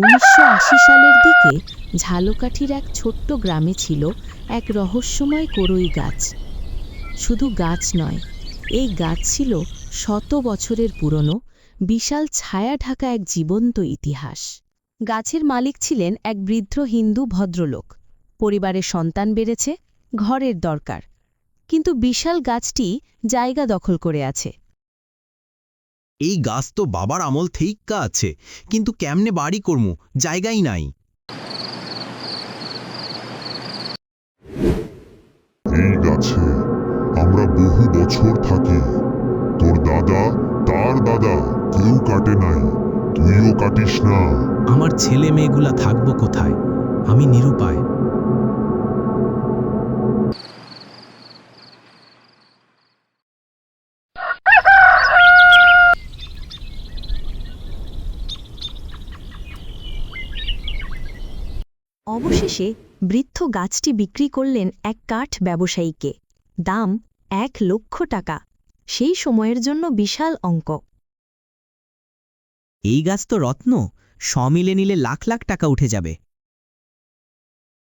উনিশশো সালের দিকে ঝালকাঠির এক ছোট্ট গ্রামে ছিল এক রহস্যময় করই গাছ। শুধু গাছ নয়, এই গাছ ছিল শত বছরের পুরনো, বিশাল ছায়া ঢাকা এক জীবন্ত ইতিহাস। গাছের মালিক ছিলেন এক বৃদ্ধ হিন্দু ভদ্রলোক। পরিবারের সন্তান বেড়েছে, ঘরের দরকার। কিন্তু বিশাল গাছটি জায়গা দখল করে আছে। এই গাছ তো বাবার আমল থেইক্কা আছে কিন্তু কেমনে বাড়ি করমু? জায়গাই নাই। এই গাছে আমরা বহু বছর থাকি। তোর দাদা তার দাদা কেউ কাটে নাই। তুইও কাটিস না। আমার ছেলে মেয়েগুলা থাকব কোথায়? আমি নিরুপায়। অবশেষে বৃদ্ধ গাছটি বিক্রি করলেন এক কাঠ ব্যবসায়ীকে। দাম এক লক্ষ টাকা। সেই সময়ের জন্য বিশাল অঙ্ক। এই গাছ তো রত্ন। সমিলে নিলে লাখ লাখ টাকা উঠে যাবে।